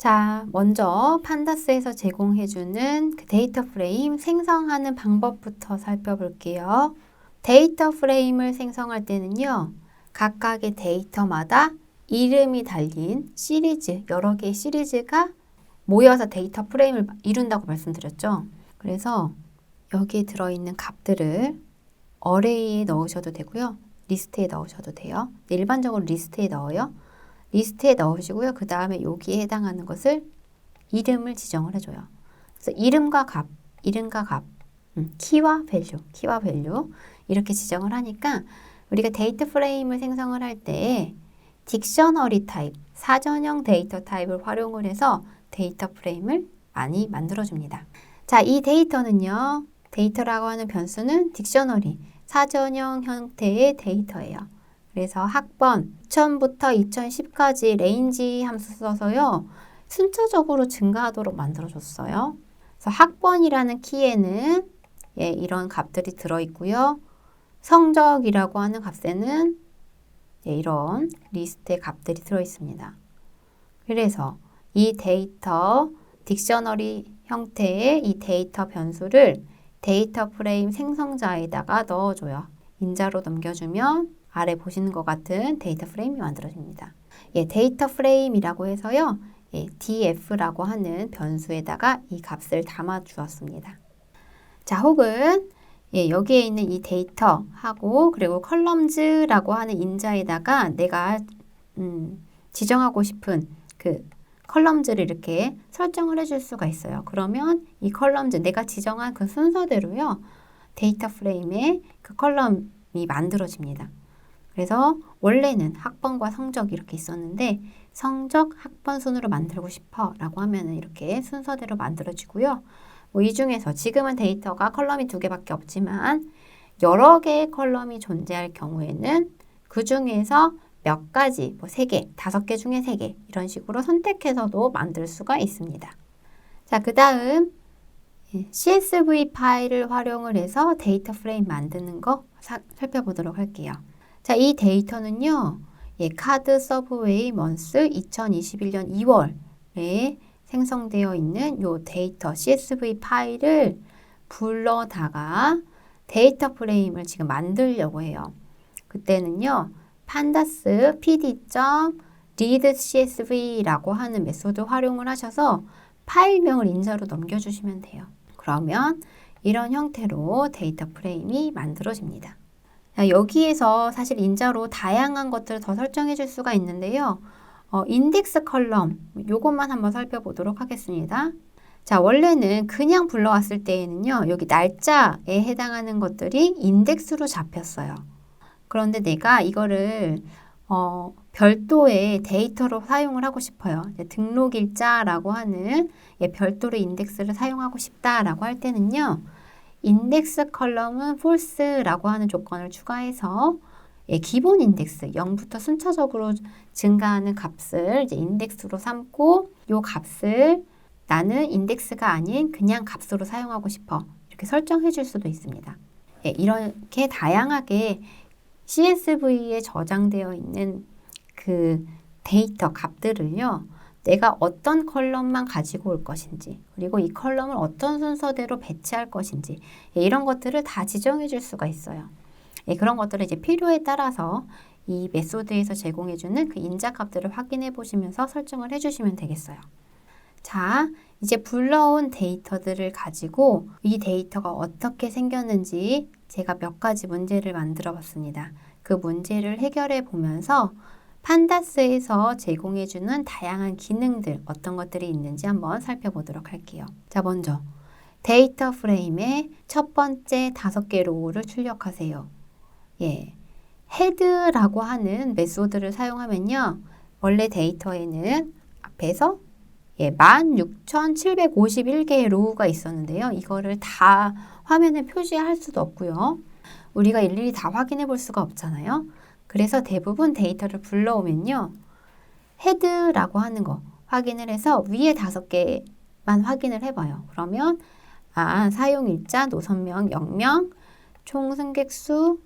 자, 먼저 판다스에서 제공해주는 그 데이터 프레임 생성하는 방법부터 살펴볼게요. 데이터 프레임을 생성할 때는요, 각각의 데이터마다 이름이 달린 시리즈, 여러 개의 시리즈가 모여서 데이터 프레임을 이룬다고 말씀드렸죠. 그래서 여기에 들어있는 값들을 어레이에 넣으셔도 되고요. 리스트에 넣으셔도 돼요. 일반적으로 리스트에 넣어요. 리스트에 넣으시고요. 그 다음에 여기에 해당하는 것을 이름을 지정을 해줘요. 그래서 이름과 값, 이름과 값, 음, 키와 밸류, 키와 밸류 이렇게 지정을 하니까 우리가 데이터 프레임을 생성을 할때 딕셔너리 타입, 사전형 데이터 타입을 활용을 해서 데이터 프레임을 많이 만들어줍니다. 자, 이 데이터는요. 데이터라고 하는 변수는 딕셔너리, 사전형 형태의 데이터예요. 그래서 학번 2000부터 2010까지 레인지 함수 써서요. 순차적으로 증가하도록 만들어줬어요. 그래서 학번이라는 키에는 예, 이런 값들이 들어있고요. 성적이라고 하는 값에는 예, 이런 리스트의 값들이 들어있습니다. 그래서 이 데이터 딕셔너리 형태의 이 데이터 변수를 데이터 프레임 생성자에다가 넣어줘요. 인자로 넘겨주면 아래 보시는 것 같은 데이터 프레임이 만들어집니다. 예, 데이터 프레임이라고 해서요. 예, df라고 하는 변수에다가 이 값을 담아 주었습니다. 자, 혹은 예, 여기에 있는 이 데이터하고 그리고 컬럼즈라고 하는 인자에다가 내가 음, 지정하고 싶은 그 컬럼즈를 이렇게 설정을 해줄 수가 있어요. 그러면 이 컬럼즈 내가 지정한 그 순서대로요. 데이터 프레임에 그 컬럼이 만들어집니다. 그래서 원래는 학번과 성적 이렇게 있었는데 성적 학번 순으로 만들고 싶어 라고 하면 이렇게 순서대로 만들어지고요. 뭐 이 중에서 지금은 데이터가 컬럼이 두 개밖에 없지만 여러 개의 컬럼이 존재할 경우에는 그 중에서 몇 가지, 뭐 세 개, 다섯 개 중에 세 개, 이런 식으로 선택해서도 만들 수가 있습니다. 자, 그 다음, CSV 파일을 활용을 해서 데이터 프레임 만드는 거 사, 살펴보도록 할게요. 자, 이 데이터는요, 예, 카드 서브웨이 먼스 2021년 2월에 생성되어 있는 요 데이터 CSV 파일을 불러다가 데이터 프레임을 지금 만들려고 해요. 그때는요, 판다스 pd.readcsv라고 하는 메소드 활용을 하셔서 파일명을 인자로 넘겨주시면 돼요. 그러면 이런 형태로 데이터 프레임이 만들어집니다. 여기에서 사실 인자로 다양한 것들을 더 설정해 줄 수가 있는데요. 어, 인덱스 컬럼 요것만 한번 살펴보도록 하겠습니다. 자, 원래는 그냥 불러왔을 때에는요. 여기 날짜에 해당하는 것들이 인덱스로 잡혔어요. 그런데 내가 이거를 어, 별도의 데이터로 사용을 하고 싶어요. 등록일자라고 하는 예, 별도로 인덱스를 사용하고 싶다라고 할 때는요. 인덱스 컬럼은 false라고 하는 조건을 추가해서 예, 기본 인덱스 0부터 순차적으로 증가하는 값을 이제 인덱스로 삼고 이 값을 나는 인덱스가 아닌 그냥 값으로 사용하고 싶어 이렇게 설정해 줄 수도 있습니다. 예, 이렇게 다양하게 CSV에 저장되어 있는 그 데이터 값들을요. 내가 어떤 컬럼만 가지고 올 것인지 그리고 이 컬럼을 어떤 순서대로 배치할 것인지 예, 이런 것들을 다 지정해 줄 수가 있어요. 예, 그런 것들을 이제 필요에 따라서 이 메소드에서 제공해주는 그 인자 값들을 확인해 보시면서 설정을 해주시면 되겠어요. 자, 이제 불러온 데이터들을 가지고 이 데이터가 어떻게 생겼는지 제가 몇 가지 문제를 만들어 봤습니다. 그 문제를 해결해 보면서 판다스에서 제공해주는 다양한 기능들 어떤 것들이 있는지 한번 살펴보도록 할게요. 자, 먼저 데이터 프레임의 첫 번째 다섯 개 로우를 출력하세요. 예. 헤드라고 하는 메소드를 사용하면요. 원래 데이터에는 앞에서 예, 16,751개의 로우가 있었는데요. 이거를 다 화면에 표시할 수도 없고요. 우리가 일일이 다 확인해 볼 수가 없잖아요. 그래서 대부분 데이터를 불러오면요. 헤드라고 하는 거 확인을 해서 위에 다섯 개만 확인을 해봐요. 그러면 아, 사용일자, 노선명, 영명, 총 승객수,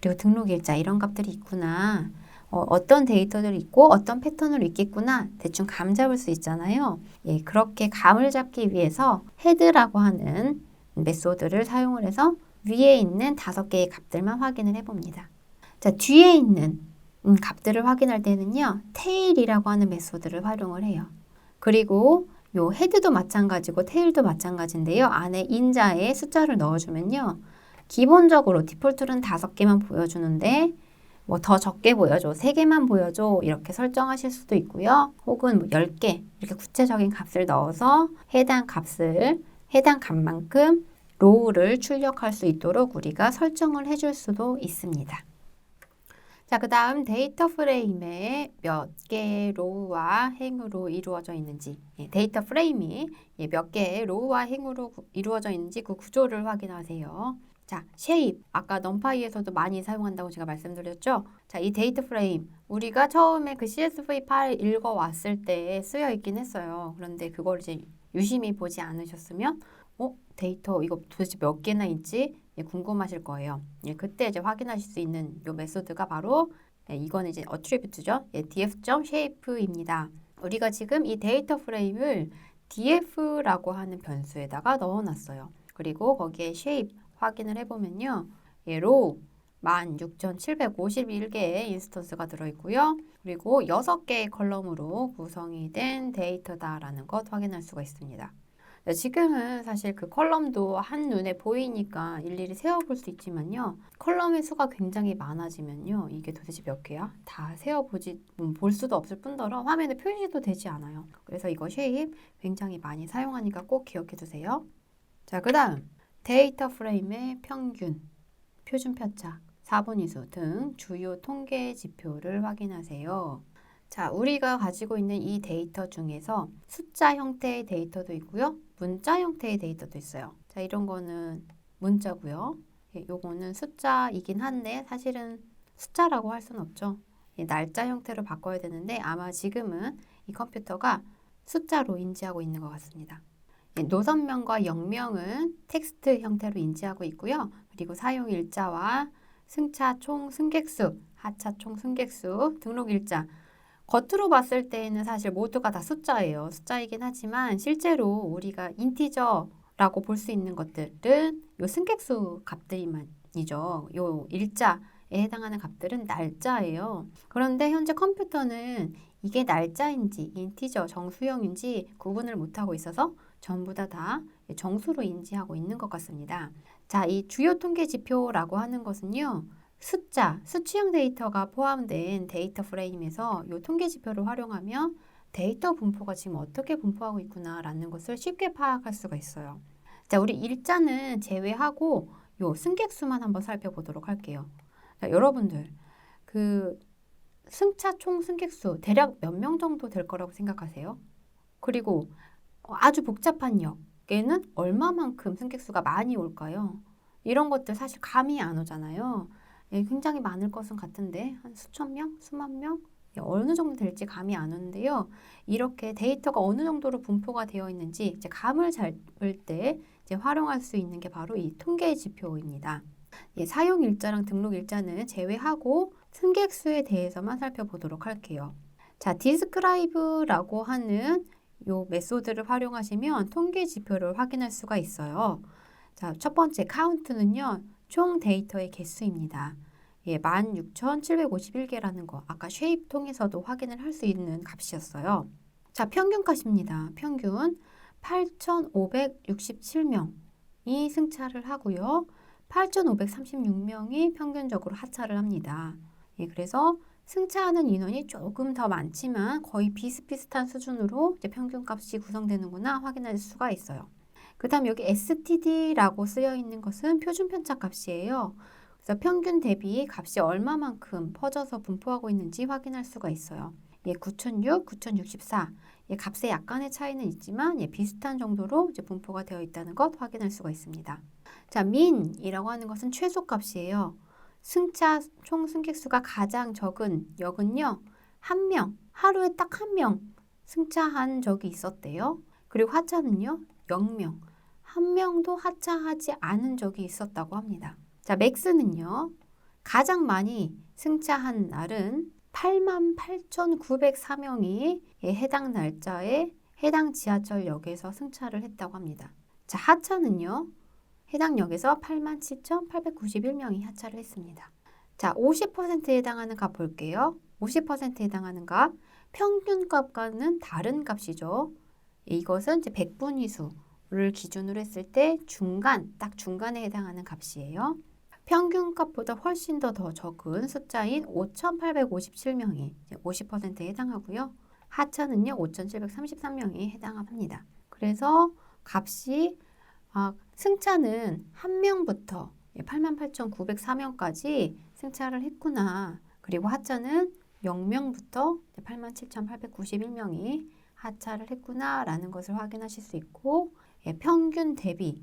그리고 등록일자 이런 값들이 있구나. 어, 떤 데이터들이 있고 어떤 패턴으로 있겠구나 대충 감 잡을 수 있잖아요. 예, 그렇게 감을 잡기 위해서 헤드라고 하는 메소드를 사용을 해서 위에 있는 다섯 개의 값들만 확인을 해봅니다. 자, 뒤에 있는 음, 값들을 확인할 때는요, 테일이라고 하는 메소드를 활용을 해요. 그리고 요 헤드도 마찬가지고 테일도 마찬가지인데요. 안에 인자에 숫자를 넣어주면요. 기본적으로 디폴트는 다섯 개만 보여주는데 뭐 더 적게 보여줘, 세 개만 보여줘 이렇게 설정하실 수도 있고요. 혹은 뭐 10개 이렇게 구체적인 값을 넣어서 해당 값을 해당 값만큼 로우를 출력할 수 있도록 우리가 설정을 해줄 수도 있습니다. 자, 그 다음 데이터 프레임에 몇 개의 로우와 행으로 이루어져 있는지, 예, 데이터 프레임이 예, 몇 개의 로우와 행으로 구, 이루어져 있는지 그 구조를 확인하세요. 자, 쉐입. 아까 넘파이에서도 많이 사용한다고 제가 말씀드렸죠? 자, 이 데이터 프레임. 우리가 처음에 그 CSV 파일 읽어왔을 때 쓰여 있긴 했어요. 그런데 그걸 이제 유심히 보지 않으셨으면, 어? 데이터 이거 도대체 몇 개나 있지? 예, 궁금하실 거예요. 예, 그때 이제 확인하실 수 있는 요 메소드가 바로 예, 이거는 이제 어트리뷰트죠. 예, df.shape입니다. 우리가 지금 이 데이터 프레임을 df라고 하는 변수에다가 넣어놨어요. 그리고 거기에 shape 확인을 해보면요. 예, row 16,751개의 인스턴스가 들어있고요. 그리고 6개의 컬럼으로 구성이 된 데이터다라는 것 확인할 수가 있습니다. 네, 지금은 사실 그 컬럼도 한눈에 보이니까 일일이 세어볼 수 있지만요. 컬럼의 수가 굉장히 많아지면요. 이게 도대체 몇 개야? 다 세어보지, 음, 볼 수도 없을 뿐더러 화면에 표시도 되지 않아요. 그래서 이거 쉐입 굉장히 많이 사용하니까 꼭 기억해 두세요. 자, 그 다음 데이터 프레임의 평균, 표준 편차, 4분위수 등 주요 통계 지표를 확인하세요. 자, 우리가 가지고 있는 이 데이터 중에서 숫자 형태의 데이터도 있고요. 문자 형태의 데이터도 있어요. 자, 이런 거는 문자고요. 예, 요거는 숫자이긴 한데 사실은 숫자라고 할 수는 없죠. 예, 날짜 형태로 바꿔야 되는데 아마 지금은 이 컴퓨터가 숫자로 인지하고 있는 것 같습니다. 예, 노선명과 영명은 텍스트 형태로 인지하고 있고요. 그리고 사용 일자와 승차 총 승객수, 하차 총 승객수, 등록 일자 겉으로 봤을 때는 사실 모두가 다 숫자예요. 숫자이긴 하지만 실제로 우리가 인티저라고 볼 수 있는 것들은 요 승객수 값들이만이죠. 요 일자에 해당하는 값들은 날짜예요. 그런데 현재 컴퓨터는 이게 날짜인지 인티저 정수형인지 구분을 못하고 있어서 전부 다 다 정수로 인지하고 있는 것 같습니다. 자, 이 주요 통계 지표라고 하는 것은요. 숫자, 수치형 데이터가 포함된 데이터 프레임에서 이 통계 지표를 활용하면 데이터 분포가 지금 어떻게 분포하고 있구나라는 것을 쉽게 파악할 수가 있어요. 자, 우리 일자는 제외하고 요 승객수만 한번 살펴보도록 할게요. 자, 여러분들 그 승차 총 승객수 대략 몇 명 정도 될 거라고 생각하세요? 그리고 아주 복잡한 역에는 얼마만큼 승객수가 많이 올까요? 이런 것들 사실 감이 안 오잖아요. 예, 굉장히 많을 것은 같은데 한 수천 명, 수만 명 예, 어느 정도 될지 감이 안 오는데요. 이렇게 데이터가 어느 정도로 분포가 되어 있는지 이제 감을 잡을 때 이제 활용할 수 있는 게 바로 이 통계 지표입니다. 예, 사용 일자랑 등록 일자는 제외하고 승객 수에 대해서만 살펴보도록 할게요. 자, 디스크라이브라고 하는 요 메소드를 활용하시면 통계 지표를 확인할 수가 있어요. 자, 첫 번째 카운트는요. 총 데이터의 개수입니다. 예, 16,751개라는 거 아까 쉐입 통해서도 확인을 할 수 있는 값이었어요. 자, 평균값입니다. 평균 8,567명이 승차를 하고요. 8,536명이 평균적으로 하차를 합니다. 예, 그래서 승차하는 인원이 조금 더 많지만 거의 비슷비슷한 수준으로 이제 평균값이 구성되는구나 확인할 수가 있어요. 그 다음 여기 STD라고 쓰여 있는 것은 표준 편차 값이에요. 그래서 평균 대비 값이 얼마만큼 퍼져서 분포하고 있는지 확인할 수가 있어요. 예, 9006, 9064. 예, 값에 약간의 차이는 있지만 예, 비슷한 정도로 이제 분포가 되어 있다는 것 확인할 수가 있습니다. 자, 민이라고 하는 것은 최소 값이에요. 승차 총 승객수가 가장 적은 역은요. 한 명, 하루에 딱 한 명 승차한 적이 있었대요. 그리고 하차는요. 0명. 한 명도 하차하지 않은 적이 있었다고 합니다. 자, 맥스는요. 가장 많이 승차한 날은 88,904명이 해당 날짜에 해당 지하철역에서 승차를 했다고 합니다. 자, 하차는요. 해당 역에서 87,891명이 하차를 했습니다. 자, 50%에 해당하는 값 볼게요. 50%에 해당하는 값, 평균 값과는 다른 값이죠. 이것은 이제 백분위수를 기준으로 했을 때 중간, 딱 중간에 해당하는 값이에요. 평균값보다 훨씬 더 더 적은 숫자인 5,857명이 50%에 해당하고요. 하차는요, 5,733명이 해당합니다. 그래서 값이 아, 승차는 한 명부터 88,904명까지 승차를 했구나. 그리고 하차는 0명부터 87,891명이 하차를 했구나라는 것을 확인하실 수 있고 예, 평균 대비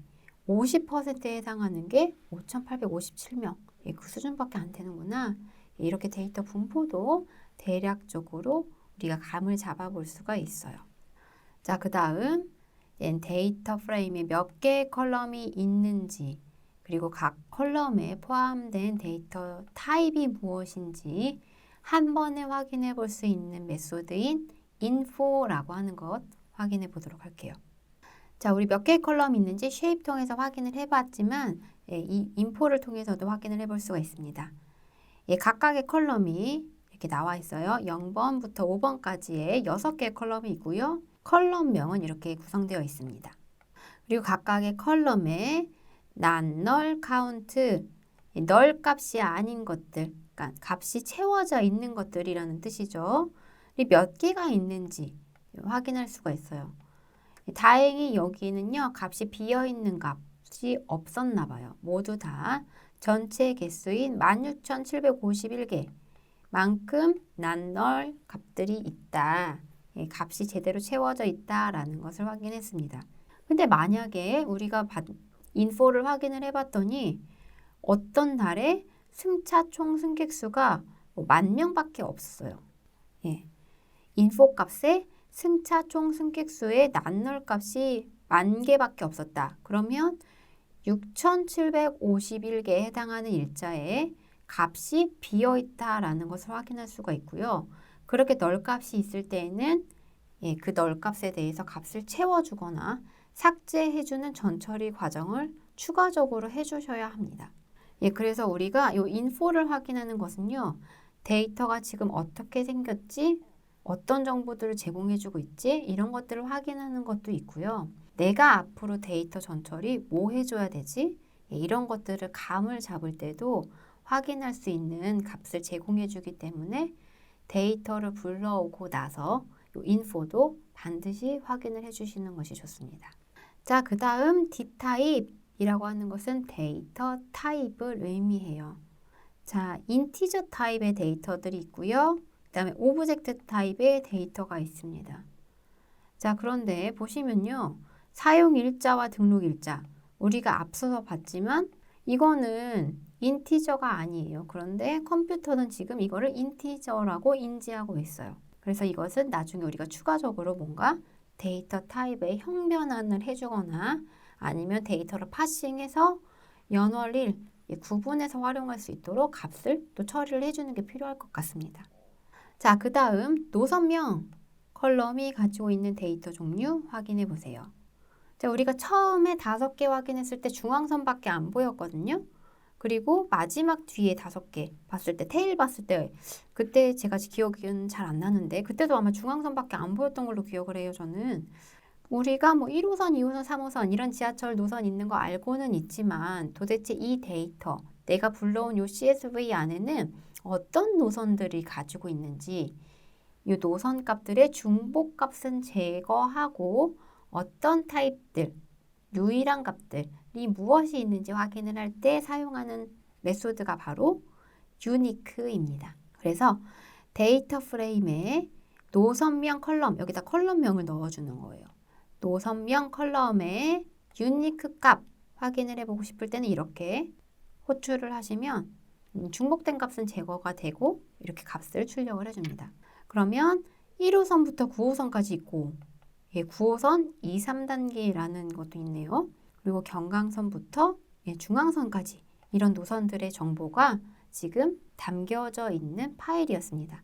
50%에 해당하는 게 5,857명. 예, 그 수준밖에 안 되는구나. 예, 이렇게 데이터 분포도 대략적으로 우리가 감을 잡아볼 수가 있어요. 자, 그 다음 데이터 프레임에 몇 개의 컬럼이 있는지 그리고 각 컬럼에 포함된 데이터 타입이 무엇인지 한 번에 확인해 볼 수 있는 메소드인 info라고 하는 것 확인해 보도록 할게요. 자, 우리 몇 개의 컬럼이 있는지 쉐입 통해서 확인을 해봤지만 예, 이 인포를 통해서도 확인을 해볼 수가 있습니다. 예, 각각의 컬럼이 이렇게 나와 있어요. 0번부터 5번까지의 6개의 컬럼이 있고요. 컬럼명은 이렇게 구성되어 있습니다. 그리고 각각의 컬럼에 난, 널, 카운트, 널 값이 아닌 것들, 그러니까 값이 채워져 있는 것들이라는 뜻이죠. 몇 개가 있는지 확인할 수가 있어요. 다행히 여기는요, 값이 비어 있는 값이 없었나 봐요. 모두 다 전체 개수인 16,751개 만큼 난널 값들이 있다. 예, 값이 제대로 채워져 있다라는 것을 확인했습니다. 근데 만약에 우리가 인포를 확인을 해봤더니 어떤 달에 승차 총 승객 수가 뭐만 명밖에 없어요. 예. 인포 값에 승차 총 승객 수의 난널 값이 만 개밖에 없었다. 그러면 6,751개에 해당하는 일자에 값이 비어 있다라는 것을 확인할 수가 있고요. 그렇게 널 값이 있을 때에는 예, 그널 값에 대해서 값을 채워주거나 삭제해주는 전처리 과정을 추가적으로 해주셔야 합니다. 예, 그래서 우리가 이 인포를 확인하는 것은요, 데이터가 지금 어떻게 생겼지, 어떤 정보들을 제공해주고 있지, 이런 것들을 확인하는 것도 있고요. 내가 앞으로 데이터 전처리 뭐 해줘야 되지? 예, 이런 것들을 감을 잡을 때도 확인할 수 있는 값을 제공해주기 때문에 데이터를 불러오고 나서 이 인포도 반드시 확인을 해주시는 것이 좋습니다. 자, 그 다음 D타입이라고 하는 것은 데이터 타입을 의미해요. 자, 인티저 타입의 데이터들이 있고요. 그 다음에 오브젝트 타입의 데이터가 있습니다. 자, 그런데 보시면요. 사용 일자와 등록 일자. 우리가 앞서서 봤지만 이거는 인티저가 아니에요. 그런데 컴퓨터는 지금 이거를 인티저라고 인지하고 있어요. 그래서 이것은 나중에 우리가 추가적으로 뭔가 데이터 타입의 형변환을 해주거나 아니면 데이터를 파싱해서 연월일 구분해서 활용할 수 있도록 값을 또 처리를 해주는 게 필요할 것 같습니다. 자, 그 다음 노선명 컬럼이 가지고 있는 데이터 종류 확인해 보세요. 자, 우리가 처음에 다섯 개 확인했을 때 중앙선밖에 안 보였거든요. 그리고 마지막 뒤에 다섯 개 봤을 때 테일 봤을 때 그때 제가 기억은 잘 안 나는데 그때도 아마 중앙선밖에 안 보였던 걸로 기억을 해요 저는 우리가 뭐 1호선, 2호선, 3호선 이런 지하철 노선 있는 거 알고는 있지만 도대체 이 데이터 내가 불러온 요 CSV 안에는 어떤 노선들이 가지고 있는지 이 노선 값들의 중복 값은 제거하고 어떤 타입들 유일한 값들이 무엇이 있는지 확인을 할 때 사용하는 메소드가 바로 유니크입니다. 그래서 데이터 프레임에 노선명 컬럼, 여기다 컬럼명을 넣어주는 거예요. 노선명 컬럼에 유니크 값 확인을 해보고 싶을 때는 이렇게 호출을 하시면 중복된 값은 제거가 되고 이렇게 값을 출력을 해줍니다. 그러면 1호선부터 9호선까지 있고 예, 9호선 2, 3단계라는 것도 있네요. 그리고 경강선부터 예, 중앙선까지 이런 노선들의 정보가 지금 담겨져 있는 파일이었습니다.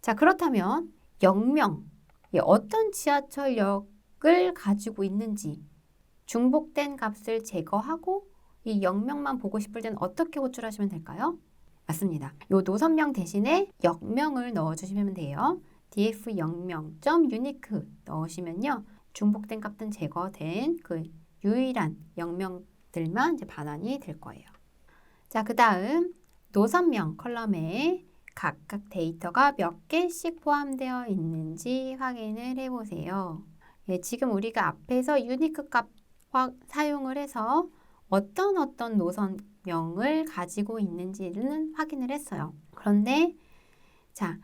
자, 그렇다면 영명, 이 어떤 지하철역을 가지고 있는지 중복된 값을 제거하고 이 영명만 보고 싶을 때는 어떻게 호출하시면 될까요? 맞습니다. 요 노선명 대신에 역명을 넣어주시면 돼요. df 영명 점 unique 넣으시면요. 중복된 값은 제거된 그 유일한 영명들만 이제 반환이 될 거예요. 자, 그 다음 노선명 컬럼에 각각 데이터가 몇 개씩 포함되어 있는지 확인을 해보세요. 예, 지금 우리가 앞에서 유니크 값 화- 사용을 해서 어떤 어떤 노선명을 가지고 있는지는 확인을 했어요. 그런데 자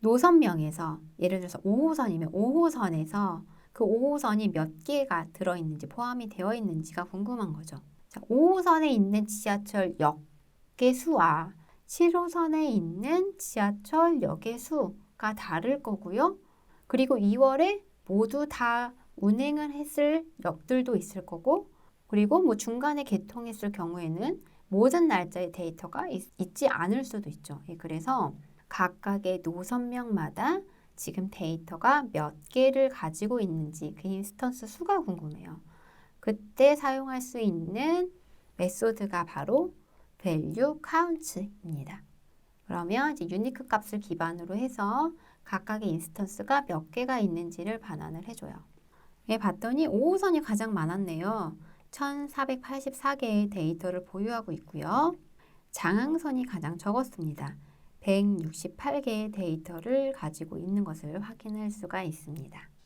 노선명에서 예를 들어서 5호선이면 5호선에서 그 5호선이 몇 개가 들어있는지 포함이 되어 있는지가 궁금한 거죠. 자, 5호선에 있는 지하철 역의 수와 7호선에 있는 지하철 역의 수가 다를 거고요. 그리고 2월에 모두 다 운행을 했을 역들도 있을 거고, 그리고 뭐 중간에 개통했을 경우에는 모든 날짜의 데이터가 있, 지 않을 수도 있죠. 예, 그래서 각각의 노선명마다 지금 데이터가 몇 개를 가지고 있는지 그 인스턴스 수가 궁금해요. 그때 사용할 수 있는 메소드가 바로 value count입니다. 그러면 이제 유니크 값을 기반으로 해서 각각의 인스턴스가 몇 개가 있는지를 반환을 해줘요. 예, 봤더니 5호선이 가장 많았네요. 1484개의 데이터를 보유하고 있고요. 장항선이 가장 적었습니다. 168개의 데이터를 가지고 있는 것을 확인할 수가 있습니다.